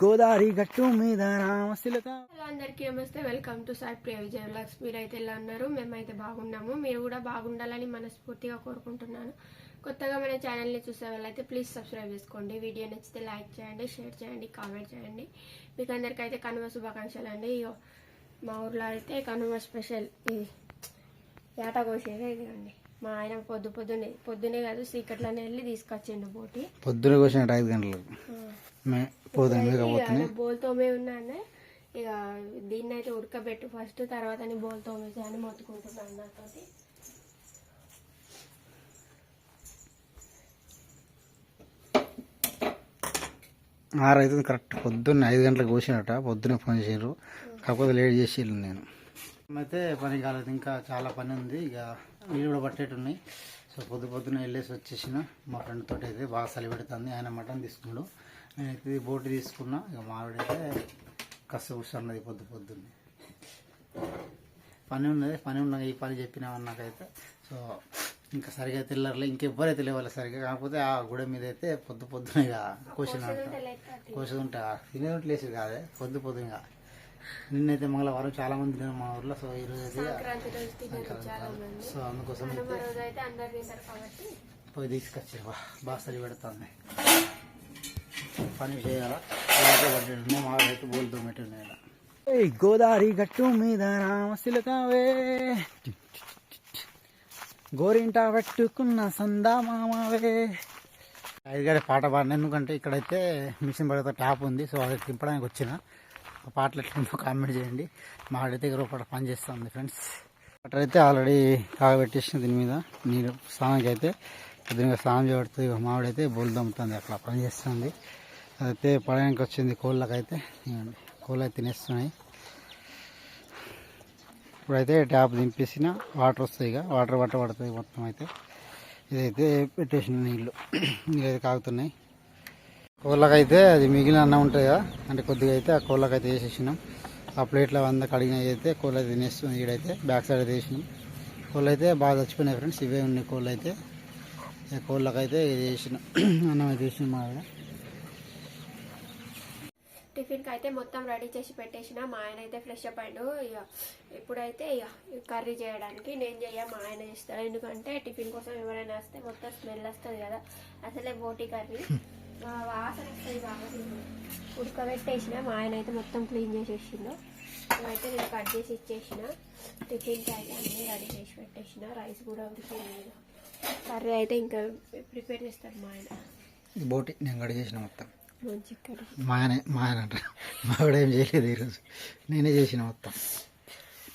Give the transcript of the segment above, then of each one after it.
గోదావరి గట్టు మీద రామశిలక అందరికీ నమస్తే welcome to sir Priya Vijaya vlogs మీరైతే ఎలా ఉన్నారు? మేమైతే బాగున్నాము. మీరు కూడా బాగుండాలని మనస్ఫూర్తిగా కోరుకుంటున్నాను. కొత్తగా మన ఛానల్ని చూసే వాళ్ళైతే ప్లీజ్ సబ్స్క్రైబ్ చేసుకోండి. వీడియో నచ్చితే లైక్ చేయండి షేర్ చేయండి కామెంట్ చేయండి. మీకు అందరికైతే కనుమ శుభాకాంక్షలు అండి. ఇగో మా ఊర్లో అయితే కనుమ స్పెషల్. ఇది ఏట కోసేదే ఇదిగండి. మా ఆయన పొద్దు పొద్దునే పొద్దునే కాదు సీకట్లోనే వెళ్ళి తీసుకొచ్చిండు బోటి. పొద్దున కోసిన ఐదు గంటలకు. మే- పోదాం లేకపోతే బోల్ తోమే ఉన్నాను ఇక దీన్ని అయితే ఉడకబెట్టు ఫస్ట్ తర్వాత నీ బోల్ తోమేసి అని మొత్తుకుంటున్నాను నాతోటి. ఆరు అవుతుంది కరెక్ట్. పొద్దున్న ఐదు గంటలకు కోసినట పొద్దున్న ఫోన్ చేసారు కాకపోతే లేట్ చేసి నేను. అయితే పని కాలేదు ఇంకా చాలా పని ఉంది. ఇక నీళ్ళు కూడా పట్టేట్టున్నాయి. సో పొద్దు పొద్దున్న వెళ్ళేసి వచ్చేసిన. మా ఫ్రెండ్ తోటి అయితే బాగా చలి పెడుతుంది. ఆయన మటన్ తీసుకున్నాడు. నేనైతే బోటి తీసుకున్నా. ఇక మావిడైతే కష్ట కూర్చున్నది పొద్దు పొద్దున్నే. పని ఉన్నది. పని ఉన్నది ఈ పని చెప్పినామని నాకైతే. సో ఇంకా సరిగా తెల్లర్లే. ఇంకెవ్వరైతే లేవాలి సరిగా. కాకపోతే ఆ గుడ మీద అయితే పొద్దు పొద్దున ఇక కోసిన కోసేది ఉంటే తినేది ఉంటే లేచేది కాదే. పొద్దు పొద్దుగా నిన్నైతే మంగళవారం చాలా మంది తిన్నారు మా ఊర్లో. సో ఈరోజు అయితే రోజు తిన్నారు చాలా మంది. సో అందుకోసం పోయి తీసుకొచ్చారు. బా బాగా చలి పెడుతుంది. పని చేయాలా? మా రైతు గోదావరి గట్టు మీద రామశిలకావే గోరింట పెట్టుకున్న సందా మామావే. ఐదుగారి పాట పాడిన. ఎందుకంటే ఇక్కడైతే మిషన్ పడితే ట్యాప్ ఉంది. సో అది తింపడానికి వచ్చిన. పాటలు ఎట్లుందో కామెంట్ చేయండి. మా ఆడైతే ఇరవై పాట పని చేస్తుంది ఫ్రెండ్స్. వాటర్ అయితే ఆల్రెడీ కాగబెట్టేసిన దీని మీద. నీరు స్నానానికి అయితే పొద్దునగా స్నానం చేయబడుతుంది మావిడైతే బోల్ దమ్ముతుంది. అట్లా పని చేస్తుంది. అదైతే పడడానికి వచ్చింది కోళ్ళకైతే. కోళ్ళు అయితే తినేస్తున్నాయి. ఇప్పుడైతే ట్యాప్ దింపేసిన వాటర్ వస్తాయి ఇక వాటర్ పట్ట పడుతుంది మొత్తం అయితే. ఇదైతే పెట్టేసిన నీళ్ళు. నీళ్ళైతే కాగుతున్నాయి. కోళ్ళకైతే అది మిగిలిన అన్నం ఉంటుంది కదా అంటే కొద్దిగా అయితే ఆ కోళ్ళకైతే వేసేసినాం. ఆ ప్లేట్లో వంద కడిగినవి అయితే కోళ్ళు అయితే తినేస్తుంది ఈడైతే బ్యాక్ సైడ్ అయితే వేసినాం. కోళ్ళు అయితే బాగా చచ్చిపోయినాయి ఫ్రెండ్స్. ఇవే ఉన్నాయి కోళ్ళు అయితే కోళ్ళకైతే ఇది వేసినాం. అన్నం అయితే వేసినాం మా టిఫిన్కి అయితే మొత్తం రెడీ చేసి పెట్టేసిన. మా ఆయన అయితే ఫ్రెష్ అప్ అయ్యిండు. ఇక ఇప్పుడైతే ఇక కర్రీ చేయడానికి నేను చెయ్య మా ఆయన చేస్తాడు. ఎందుకంటే టిఫిన్ కోసం ఎవరైనా వస్తే మొత్తం స్మెల్ వస్తుంది కదా. అసలే బోటి కర్రీ. ఉడకబెట్టేసిన మా ఆయన అయితే మొత్తం క్లీన్ చేసేసిండు. ఇవైతే నేను కట్ చేసి ఇచ్చేసిన. టిఫిన్కి అయితే అన్నీ రెడీ చేసి పెట్టేసిన. రైస్ కూడా ఉడికింది. కర్రీ అయితే ఇంకా ప్రిపేర్ చేస్తాడు మా ఆయన. ఇది బోటి నేను కడిగి చేసిన మొత్తం. మా ఆయన మా ఆయన అంట మా ఆవిడ ఏం చేయలేదు ఈరోజు. నేనే చేసిన మొత్తం.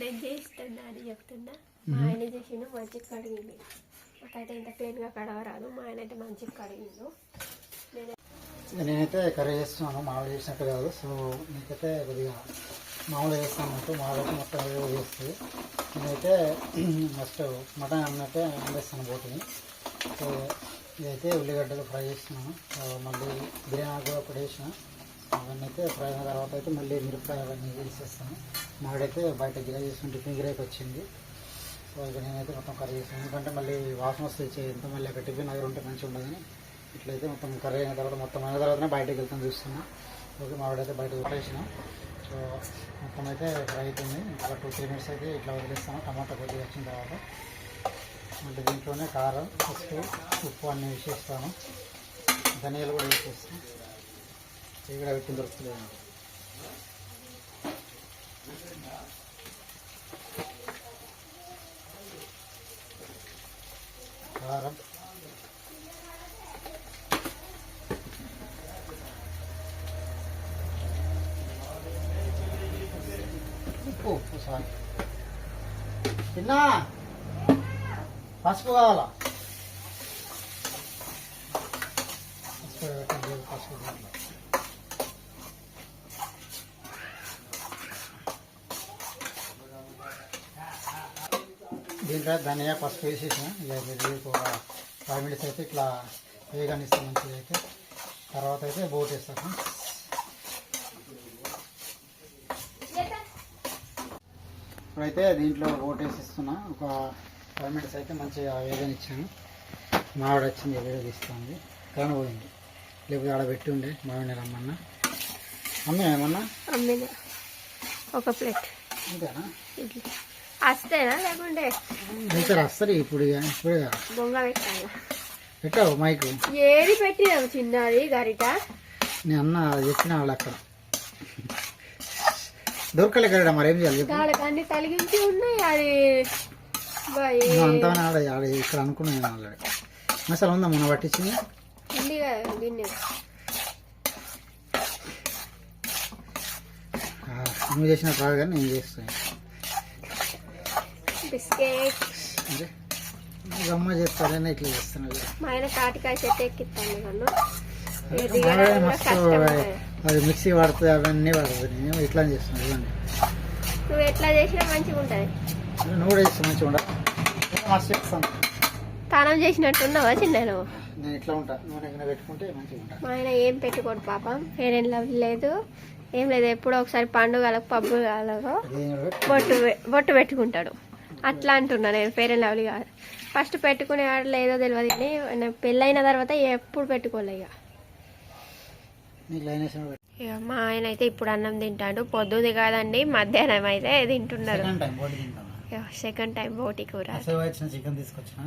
నేను చేస్తున్నా అని చెప్తున్నా. మా ఆయన చేసిండు మంచిగా కడిగింది నాకైతే ఇంత క్లీన్గా కడగరాదు మా ఆయన అయితే మంచిగా కడిగిండు నేనైతే కర్రీ చేస్తున్నాను మామూలు చేసినట్టు కాదు. సో నీకైతే కొద్దిగా మామూలుగా చేస్తాను అన్నట్టు మామూలు మొత్తం ఏదో చేస్తుంది నేనైతే ఫస్ట్ మటన్ అన్నట్టే వండేస్తాను బోటిని సో ఇదైతే ఉల్లిగడ్డలు ఫ్రై చేస్తున్నాను. మళ్ళీ బిర్యానీ కూడా ఒకటి వేసిన అవన్నీ అయితే ఫ్రై అయిన తర్వాత అయితే మళ్ళీ మిరపకాయ అవన్నీ వేసేస్తాను. మాడైతే బయట గిర చేసుకుని టిఫిన్ గిరేకి వచ్చింది. సో ఇక నేనైతే మొత్తం కర్రీ చేస్తాను. ఎందుకంటే మళ్ళీ వాసన వస్తే ఎంత మళ్ళీ అక్కడ టిఫిన్ దగ్గర ఉంటే మంచిగా ఉండదని ఇట్లయితే మొత్తం కర్రీ అయిన తర్వాత మొత్తం అయిన తర్వాతనే బయటకు వెళ్తాం చూస్తున్నా. ఓకే మావిడైతే బయట వదిలేసిన సో మొత్తం అయితే ఫ్రై అవుతుంది ఇంకా టూ త్రీ మినిట్స్ అయితే ఇట్లా వదిలేస్తాను టమాటా కొద్దిగా వచ్చిన తర్వాత. అంటే దీంట్లోనే కారం పసుపు ఉప్పు అన్నీ వేసేస్తాను. ధనియాలు కూడా వేసేస్తాను. ఇక్కడ పెట్టిన దొరుకుతుంది నాకు. కారం ఉప్పు ఉప్పు సారీ తిన్నా? పసుపు కావాలా? పసుపు పెట్టండి, పసుపు కావాలా. దీంట్లో ధనియా పసుపు వేసేసిన. ఇక ఇది ఒక ఫైవ్ మినిట్స్ అయితే ఇట్లా వేగనిస్తాం మంచిగా అయితే. తర్వాత అయితే బోట్ వేస్తాను ఇప్పుడైతే దీంట్లో బోట్ వేసిస్తున్నా ఒక ఫైవ్ మినిట్స్ అయితే మంచిగా వేగనిచ్చాను మావిడ వచ్చింది వీడియో తీస్తుంది. కరెంట్ పోయింది లేకపోతే ఆడ పెట్టి ఉండే మావిడ రమ్మన్నా. అమ్మే ఏమన్నా? అమ్మిన. ఒక ప్లేట్. అంతేనా? వస్తేనా లేకుంటే? అయితే వస్తారు ఇప్పుడు ఇప్పుడు పెట్టావు మైకు? ఏది పెట్టినావు చిన్నది గరిట? నేను అన్న చెప్పిన వాళ్ళు అక్కడ. దొరకలే కదా మరి ఏం చేయాలి అన్ని తలిగించి ఉన్నాయి అది అంతా ఆడ ఆడ ఇక్కడ అనుకున్నాను ఆల్రెడీ. మసాలా ఉందా మొన్న పట్టించింది? నువ్వు చేసిన కాదు కానీ నేను చేస్తాను. అంటే ఇక అమ్మ చెప్తారని ఇట్లా చేస్తున్నాను మా ఆయన తాటికాయ చెట్టు ఎక్కిస్తాను మస్తు అది మిక్సీ పడుతుంది అవన్నీ పడుతుంది నేను ఇట్లా నువ్వు ఎట్లా చేసినా మంచిగా ఉంటుంది. నువ్వు కూడా చేస్తే మంచిగా ఉండ? మస్తు చేస్తాను చేసినట్టున్నావా చిన్న నువ్వు నేను ఇట్లా ఉంటా. నువ్వు పెట్టుకుంటే మంచిగా ఉంటా. మా ఆయన ఏం పెట్టుకోడు పాపం. ఏరేం లవ్ లేదు. ఏం లేదు. ఎప్పుడో ఒకసారి పండుగలకు పబ్బు కాలకు. బొట్టు బొట్టు పెట్టుకుంటాడు. అట్లా అంటున్నా నేను. ఫేర్ అండ్ లవ్లీ కాదు. ఫస్ట్ పెట్టుకునేవాడు లేదో తెలియదు కానీ పెళ్ళైన తర్వాత ఎప్పుడు పెట్టుకోలే ఇక నీకు లైన్ వేసిన పెట్టు ఇక మా ఆయన అయితే ఇప్పుడు అన్నం తింటాడు. పొద్దుది కాదండి మధ్యాహ్నం అయితే తింటున్నారు. సెకండ్ టైం బోటి కూర. చికెన్ తీసుకొచ్చిన.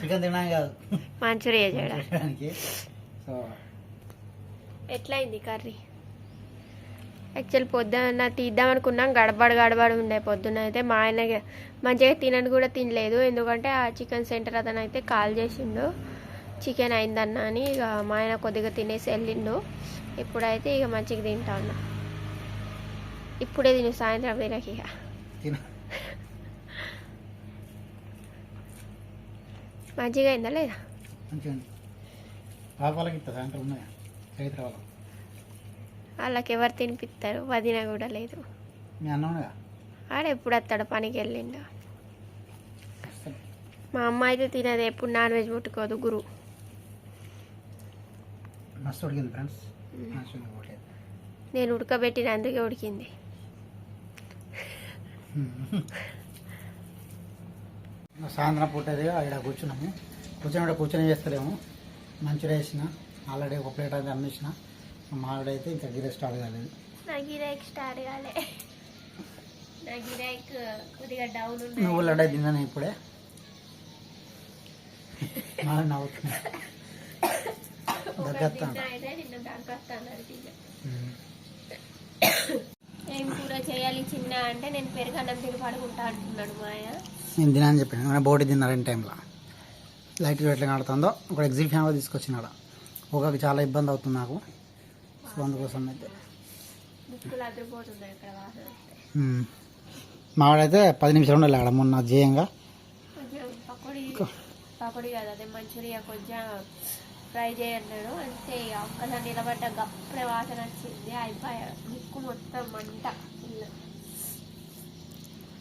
చికెన్ తినడానికి కాదు. మంచూరియా చేయడం చేయడానికి. So ఎట్లయింది curry? యాక్చువల్ పొద్దున్న తీద్దాం అనుకున్నాం గడబడ గడబడ ఉండే పొద్దున్న అయితే. మా ఆయన మంచిగా తినని కూడా తినలేదు. ఎందుకంటే ఆ చికెన్ సెంటర్ అతను అయితే కాల్ చేసిండు. చికెన్ అయిందన్న అని ఇక మా ఆయన కొద్దిగా తినేసి వెళ్ళిండు. ఇప్పుడైతే ఇక మంచిగా తింటా ఉన్నా. ఇప్పుడే తిను సాయంత్రం తినకి ఇక. మంచిగా అయిందా లేదా? వాళ్ళకి ఎవరు తినిపిస్తారు? వదిన కూడా లేదు. ఆడ ఎప్పుడు వస్తాడు పనికి వెళ్ళిండు. మా అమ్మ అయితే తినదు ఎప్పుడు నాన్ వెజ్ ముట్టుకోదు గురు. మస్తు ఉడికింది ఫ్రెండ్స్. నేను ఉడకబెట్టిన అందుకే ఉడికింది. సాయంత్రం పూట ఇక్కడ కూర్చున్నాము. కూర్చొని కూర్చొని చేస్తలేము. మంచిగా వేసిన ఆల్రెడీ ఒక ప్లేట్ అయితే అమ్మేసిన. మావిడ అయితే ఇంకా గిరే స్టార్ట్ కాలేదు. నా గిరాక్ స్టార్ట్ కాలే. నా గిరాక్ కొద్దిగా డౌన్ నువ్వు లడ్డా తిన్నాను ఇప్పుడే. మావిడ ఏం కూర చేయాలి చిన్న అంటే నేను పెరుగన్నం తిని పడుకుంటా అంటున్నాడు మా ఆయన నేను తినని చెప్పాను. బోటి తిన్నా రెండు టైంలో? లైట్ ఎట్లా ఆడుతుందో ఒక ఎగ్జిట్ ఫ్యాన్ తీసుకొచ్చినాడ ఒక చాలా ఇబ్బంది అవుతుంది నాకు. సో అందుకోసం అయితే. మావాడైతే పది నిమిషాలు ఉండాలి ఆడ మొన్న జేయంగా పకోడీ పకోడీ కాదు అదే మంచూరియా కొంచెం ఫ్రై చేయన్నాడు అంతే ఇక ఒక్కసారి నిలబడ్డ గప్పుడే వాసన వచ్చింది అయిపోయా. ముక్కు మొత్తం మంట.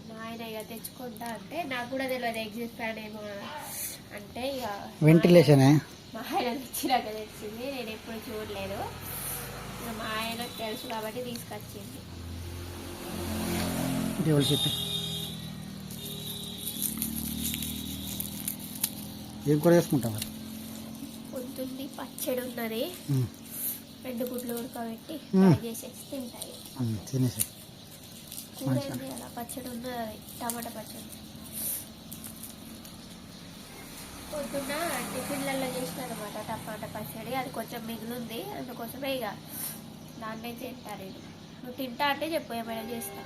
మా ఆయన ఇక తెచ్చుకుంటా అంటే నాకు కూడా తెలియదు ఎగ్జిట్ ఫ్యాన్ ఏమో అంటే ఇక వెంటిలేషనే మా ఆయన తెచ్చినాక తెచ్చింది నేను ఎప్పుడు చూడలేదు. మా ఆయనకు తెలుసు కాబట్టి తీసుకొచ్చింది. చెప్పి ఏం కూర చేసుకుంటాం మరి? పొద్దున్నే పచ్చడి ఉన్నది. రెండు గుడ్లు ఉడకబెట్టి. ఫ్రై చేసేసి తింటాయి. ఉమ్, తినేసి. కూర ఏంది అలా పచ్చడి ఉన్నది అది టమాటా పచ్చడి. పొద్దున్న టిఫిన్లలో చేసిన అనమాట టమాటా పచ్చడి. అది కొంచెం మిగిలింది అందుకోసమే ఇక దాన్నే తింటా నేను నువ్వు తింటా అంటే చెప్పు ఏమైనా చేస్తా.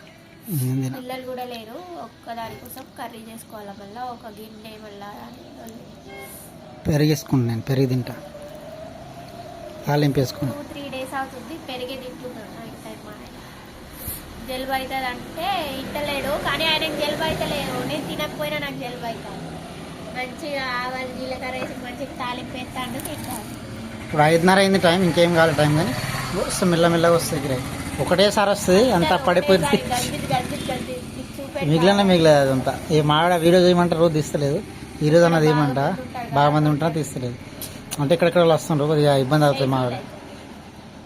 పిల్లలు కూడా లేరు ఒక్క దానికోసం కర్రీ చేసుకోవాలి మళ్ళీ? ఒక గిన్నె మళ్ళీ అని పెరుగు వేసుకుంటాను నేను పెరుగు తింటా టూ త్రీ డేస్ అవుతుంది పెరిగే ఆయన జలుబు అవుతుంది అంటే ఇంటలేడు కానీ ఆయనకి జలుబు అయితే లేదు నేను తినకపోయినా నాకు జలుబు అవుతుంది మంచిగా ఆవాలు జీలకర్ర వేసి మంచిగా తాలింపు వేస్తాను తింటాను ఇప్పుడు ఐదున్నర అయింది టైం ఇంకేం కావాలి టైం కానీ మెల్లమెల్లగా వస్తుంది గిరాయి. ఒకటేసారి వస్తుంది అంతా పడిపోయింది. మిగిలిన మిగిలేదు అదంతా. ఈ మావిడ వీడియో చేయమంటే రోజు తీస్తలేదు. ఈరోజు అన్నది ఏమంట? బాగా మంది ఉంటా తీస్తలేదు. అంటే ఇక్కడెక్కడ వాళ్ళు వస్తుండ్రు? కొద్దిగా ఇబ్బంది అవుతుంది మావిడ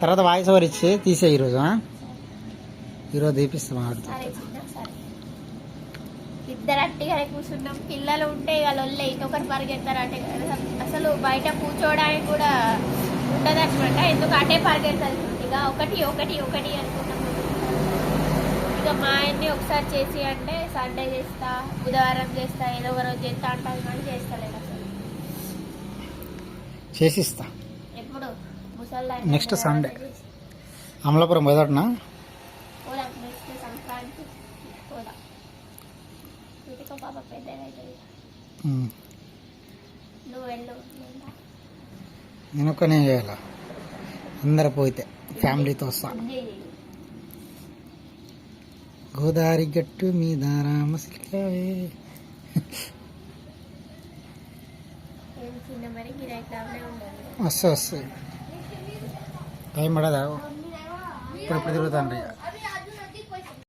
తర్వాత వాయిస్ ఓవర్ ఇచ్చి తీసే ఈరోజు ఈరోజు తీపిస్తాం మావిడతో ఇద్దరు అట్టిగానే కూర్చున్నాం. పిల్లలు ఉంటే ఇక లొల్లే ఇంకొకరు పరిగెత్తారు అంటే అసలు బయట కూర్చోవడానికి కూడా ఉండదన్నమాట. ఎందుకు? అటే పరిగెడతారు. ఇక ఒకటి ఒకటి ఒకటి అనుకుంటాం. ఇక మా ఆయన్ని ఒకసారి చేసి అంటే సండే చేస్తా బుధవారం చేస్తా ఏదో ఒక రోజు చేస్తా అంటాను కానీ చేస్తలేదు అసలు. చేసిస్తా. ఎప్పుడు? ముసల్లా Next Sunday. అమలాపురం మొదటనా పోదాం నెక్స్ట్ సంక్రాంతి పోదాం. ఇటుక పాప పెద్దదైతుంది నువ్వు వెళ్ళు నేను ఒక్కనే చేయాల? అందరు పోతే ఫ్యామిలీతో చేయి. గోదావరి గట్టు మీద రామసిలికావే ఏం చిన్న మరి టైం పడదా? ఇప్పుడు ఇప్పుడు తిరుగుతాను ఇక?